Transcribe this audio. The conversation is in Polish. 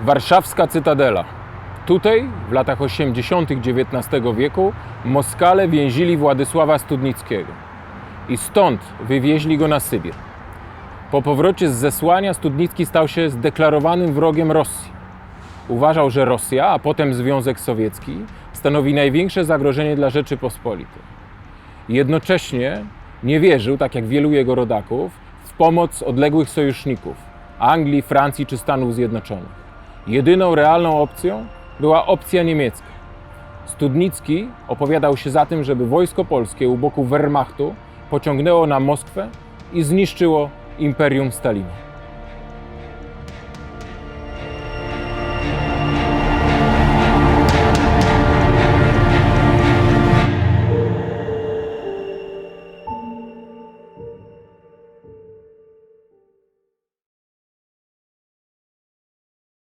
Warszawska Cytadela. Tutaj w latach 80. XIX wieku Moskale więzili Władysława Studnickiego i stąd wywieźli go na Sybir. Po powrocie z zesłania Studnicki stał się zdeklarowanym wrogiem Rosji. Uważał, że Rosja, a potem Związek Sowiecki stanowi największe zagrożenie dla Rzeczypospolitej. Jednocześnie nie wierzył, tak jak wielu jego rodaków, w pomoc odległych sojuszników Anglii, Francji czy Stanów Zjednoczonych. Jedyną realną opcją była opcja niemiecka. Studnicki opowiadał się za tym, żeby wojsko polskie u boku Wehrmachtu pociągnęło na Moskwę i zniszczyło Imperium Stalina.